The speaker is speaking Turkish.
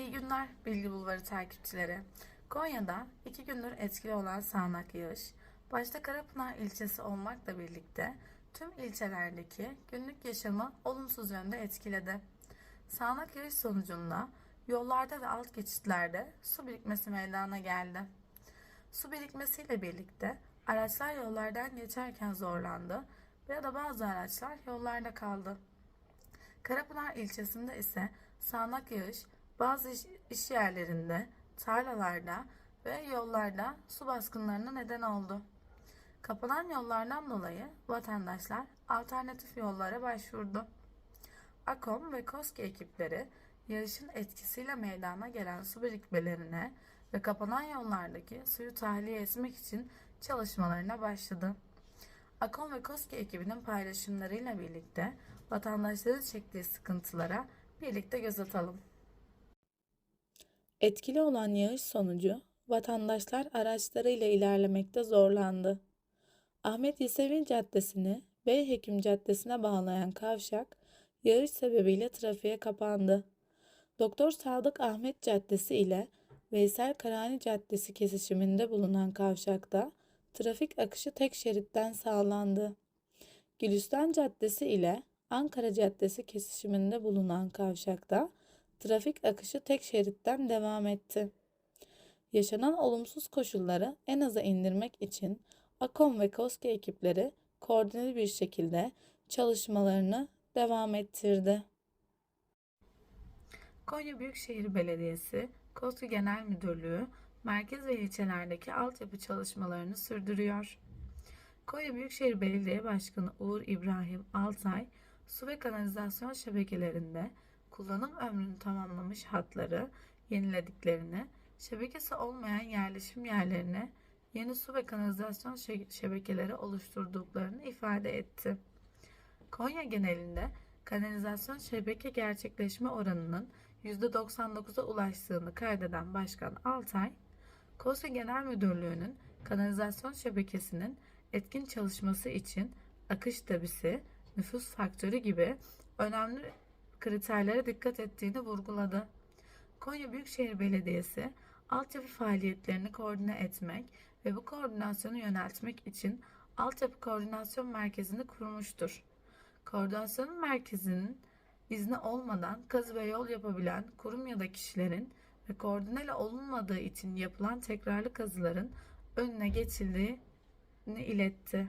İyi günler Bilgi Bulvarı takipçileri. Konya'da iki gündür etkili olan sağanak yağış, başta Karapınar ilçesi olmakla birlikte tüm ilçelerdeki günlük yaşamı olumsuz yönde etkiledi. Sağanak yağış sonucunda yollarda ve alt geçitlerde su birikmesi meydana geldi. Su birikmesiyle birlikte araçlar yollardan geçerken zorlandı ya da bazı araçlar yollarda kaldı. Karapınar ilçesinde ise sağanak yağış bazı iş, yerlerinde, tarlalarda ve yollarda su baskınlarına neden oldu. Kapanan yollardan dolayı vatandaşlar alternatif yollara başvurdu. AKOM ve KOSGE ekipleri yağışın etkisiyle meydana gelen su birikmelerine ve kapanan yollardaki suyu tahliye etmek için çalışmalarına başladı. AKOM ve KOSGE ekibinin paylaşımlarıyla birlikte vatandaşların çektiği sıkıntılara birlikte göz atalım. Etkili olan yağış sonucu vatandaşlar araçlarıyla ilerlemekte zorlandı. Ahmet Yesevi Caddesi'ni Beyhekim Caddesi'ne bağlayan kavşak yağış sebebiyle trafiğe kapandı. Doktor Sadık Ahmet Caddesi ile Veysel Karani Caddesi kesişiminde bulunan kavşakta trafik akışı tek şeritten sağlandı. Gülistan Caddesi ile Ankara Caddesi kesişiminde bulunan kavşakta trafik akışı tek şeritten devam etti. Yaşanan olumsuz koşulları en aza indirmek için AKOM ve KOSGE ekipleri koordineli bir şekilde çalışmalarını devam ettirdi. Konya Büyükşehir Belediyesi, KOSGE Genel Müdürlüğü, merkez ve ilçelerdeki altyapı çalışmalarını sürdürüyor. Konya Büyükşehir Belediye Başkanı Uğur İbrahim Altay, su ve kanalizasyon şebekelerinde kullanım ömrünü tamamlamış hatları yenilediklerini, şebekesi olmayan yerleşim yerlerine yeni su ve kanalizasyon şe- şebekeleri oluşturduklarını ifade etti. Konya genelinde kanalizasyon şebeke gerçekleşme oranının %99'a ulaştığını kaydeden Başkan Altay, KOSGE Genel Müdürlüğü'nün kanalizasyon şebekesinin etkin çalışması için akış tabisi, nüfus faktörü gibi önemli kriterlere dikkat ettiğini vurguladı. Konya Büyükşehir Belediyesi altyapı faaliyetlerini koordine etmek ve bu koordinasyonu yöneltmek için Altyapı Koordinasyon Merkezi'ni kurmuştur. Koordinasyon merkezinin izni olmadan kazı ve yol yapabilen kurum ya da kişilerin ve koordineli olunmadığı için yapılan tekrarlı kazıların önüne geçildiğini iletti.